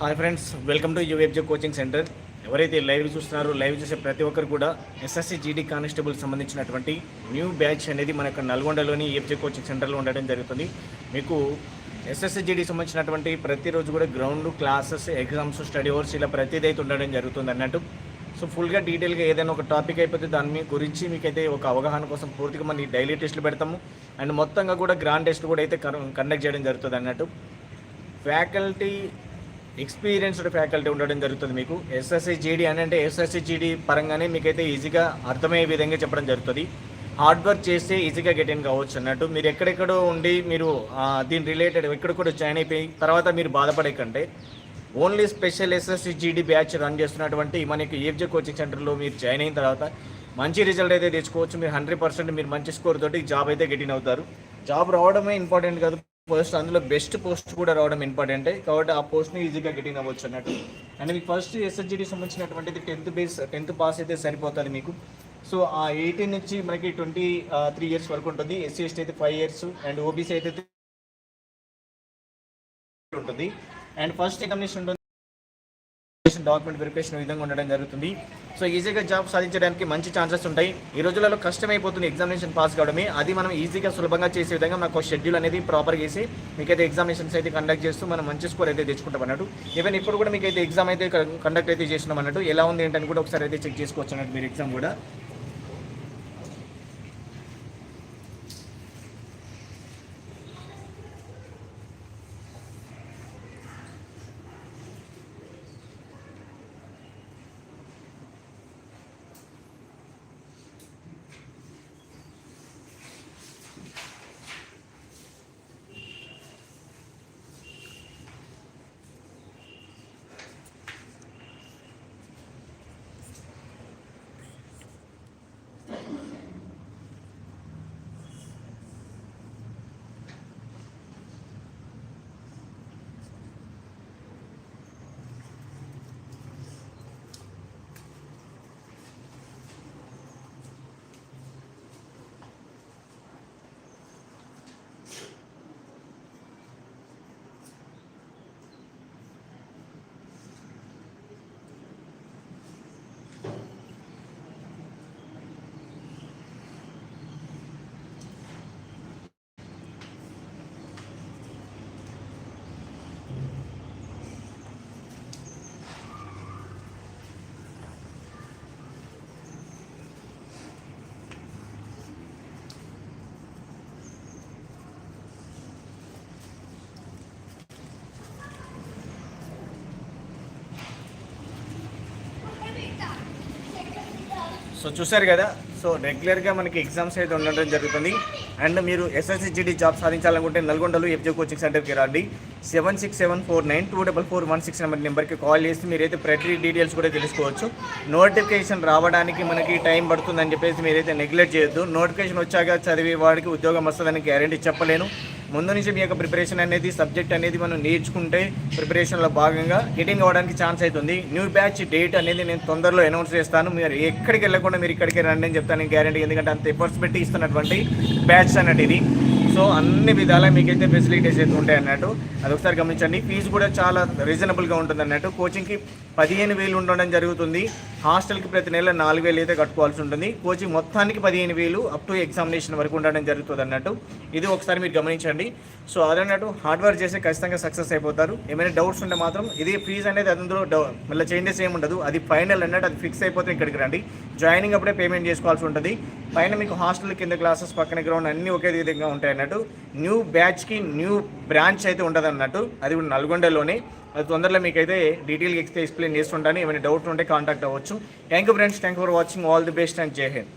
Hi friends welcome to UFJ coaching centre. ఎవరైతే live చూస్తున్నారో live చూసే ప్రతి ఒక్కరు కూడా ఎస్ఎస్సి జీడీ కానిస్టేబుల్ సంబంధించినటువంటి న్యూ బ్యాచ్ అనేది మన యొక్క నల్గొండలోని యూఎఫ్జే కోచింగ్ సెంటర్లో ఉండడం జరుగుతుంది. మీకు ఎస్ఎస్సి జీడీ సంబంధించినటువంటి ప్రతిరోజు కూడా ground classes exams study hours ఇలా ప్రతిదీ అయితే ఉండడం జరుగుతుంది అన్నట్టు. సో ఫుల్గా డీటెయిల్గా ఏదైనా ఒక టాపిక్ అయిపోతే దాని మీ గురించి మీకైతే ఒక అవగాహన కోసం పూర్తిగా మనం డైలీ టెస్ట్లు పెడతాము. అండ్ మొత్తంగా కూడా గ్రాండ్ టెస్ట్ కూడా అయితే కండక్ట్ చేయడం జరుగుతుంది అన్నట్టు. ఫ్యాకల్టీ ఎక్స్పీరియన్స్డ్ ఫ్యాకల్టీ ఉండడం జరుగుతుంది మీకు. ఎస్ఎస్సి జీడీ అని అంటే ఎస్ఎస్సి జీడీ పరంగానే మీకైతే ఈజీగా అర్థమయ్యే విధంగా చెప్పడం జరుగుతుంది. హార్డ్ వర్క్ చేస్తే ఈజీగా గెట్ ఇన్ కావచ్చు అన్నట్టు. మీరు ఎక్కడెక్కడో ఉండి మీరు దీని రిలేటెడ్ ఎక్కడెక్కడో జాయిన్ అయిపోయి తర్వాత మీరు బాధపడే కంటే only special SSC GD batch run చేస్తున్నటువంటి మనకి ఈఎఫ్జే కోచింగ్ సెంటర్లో మీరు జాయిన్ అయిన తర్వాత మంచి రిజల్ట్ అయితే తెచ్చుకోవచ్చు. మీరు హండ్రెడ్ పర్సెంట్ మీరు మంచి స్కోర్ తోటి జాబ్ అయితే గెట్ ఇన్ అవుతారు. జాబ్ రావడమే ఇంపార్టెంట్ కాదు. ఫస్ట్ అందులో బెస్ట్ పోస్ట్ కూడా రావడం ఇంపార్టెంట్ కాబట్టి ఆ పోస్ట్ని ఈజీగా గెటింగ్ అవ్వచ్చు అన్నట్టు. అండ్ మీకు ఫస్ట్ ఎస్ఎస్జిడి సంబంధించినటువంటిది టెన్త్ బేస్ టెన్త్ పాస్ అయితే సరిపోతుంది మీకు. సో ఆ ఎయిటీన్ నుంచి మనకి ట్వంటీ త్రీ ఇయర్స్ వరకు ఉంటుంది. ఎస్సీ ఎస్టీ అయితే ఫైవ్ ఇయర్స్ అండ్ ఓబీసీ అయితే ఉంటుంది. అండ్ ఫస్ట్ ఎగ్జామినేషన్ ఉంటుంది డాక్యుమెంట్ వెరిఫికేషన్ విధంగా ఉండడం జరుగుతుంది. సో ఈజీగా జాబ్ సాధించడానికి మంచి ఛాన్సెస్ ఉంటాయి. ఈ రోజులలో కష్టమైపోతుంది ఎగ్జామినేషన్ పాస్ కావడమే. అది మనం ఈజీగా సులభంగా చేసే విధంగా మనకు షెడ్యూల్ అనేది ప్రాపర్గా చేసి మీకైతే ఎగ్జామినేషన్స్ అయితే కండక్ట్ చేస్తూ మనం మంచి స్కోర్ అయితే తెచ్చుకుంటాం అన్నట్టు. ఈవెన్ ఇప్పుడు కూడా మీకైతే ఎగ్జామ్ అయితే కండక్ట్ అయితే చేస్తున్నాం అన్నట్టు. ఎలా ఉంది ఏంటని కూడా ఒకసారి అయితే చెక్ చేసుకోవచ్చు అన్నట్టు మీరు ఎగ్జామ్ కూడా. సో చూసారు కదా సో రెగ్యులర్గా మనకి ఎగ్జామ్స్ అయితే ఉండడం జరుగుతుంది. అండ్ మీరు ఎస్ఎస్సిజిడి జాబ్ సాధించాలనుకుంటే నల్గొండలో ఎఫ్జే కోచింగ్ సెంటర్కి రండి. Seven six seven four nine two double four one six number నెంబర్కి కాల్ చేసి మీరైతే ప్రతి డీటెయిల్స్ కూడా తెలుసుకోవచ్చు. నోటిఫికేషన్ రావడానికి మనకి టైం పడుతుందని చెప్పేసి మీరైతే నెగ్లెక్ట్ చేయొద్దు. నోటిఫికేషన్ వచ్చాక చదివే వాడికి ఉద్యోగం వస్తుందని గ్యారంటీ చెప్పలేను. ముందు నుంచి మీ యొక్క ప్రిపరేషన్ అనేది సబ్జెక్ట్ అనేది మనం నేర్చుకుంటే ప్రిపరేషన్లో భాగంగా గెటింగ్ అవ్వడానికి ఛాన్స్ అవుతుంది న్యూ బ్యాచ్ డేట్ అనేది నేను తొందరలో అనౌన్స్ చేస్తాను. మీరు ఎక్కడికి వెళ్ళకుండా మీరు ఇక్కడికి రండి అని చెప్తాను. గ్యారంటీ ఎందుకంటే అంత ఎఫర్ట్స్ పెట్టి ఇస్తున్నటువంటి బ్యాచ్ అన్నట్టు ఇది. సో అన్ని విధాలా మీకైతే ఫెసిలిటీస్ అయితే ఉంటాయి అన్నట్టు. అది ఒకసారి గమనించండి. ఫీజు కూడా చాలా రీజనబుల్గా ఉంటుంది అన్నట్టు. కోచింగ్కి పదిహేను వేలు ఉండడం జరుగుతుంది. హాస్టల్కి ప్రతి నెల నాలుగు వేలు అయితే కట్టుకోవాల్సి ఉంటుంది. కోచింగ్ మొత్తానికి పదిహేను వేలు అప్ టు ఎగ్జామినేషన్ వరకు ఉండడం జరుగుతుంది అన్నట్టు. ఇది ఒకసారి మీరు గమనించండి. సో అదన్నట్టు హార్డ్ వర్క్ చేస్తే ఖచ్చితంగా సక్సెస్ అయిపోతారు. ఏమైనా డౌట్స్ ఉంటే మాత్రం ఇది ఫీజు అనేది అందులో డౌ మళ్ళీ చేంజెస్ ఏమి ఉండదు. అది ఫైనల్ అన్నట్టు అది ఫిక్స్ అయిపోతే ఇక్కడికి రండి. జాయినింగ్ అప్పుడే పేమెంట్ చేసుకోవాల్సి ఉంటుంది. పైన మీకు హాస్టల్ కింద క్లాసెస్ పక్కన గ్రౌండ్ అన్నీ ఒకే విధంగా ఉంటాయి అన్నట్టు. న్యూ బ్యాచ్కి న్యూ బ్రాంచ్ అయితే ఉంటుంది అన్నట్టు. అది కూడా నల్గొండలోనే. అది తొందరలో మీకైతే డీటెయిల్గా ఎక్స్ప్లెయిన్ చేస్తుంటాను. ఏమైనా డౌట్ ఉంటే కాంటాక్ట్ అవ్వచ్చు. Thank you friends. Thank for watching. All the best and Jai Hind.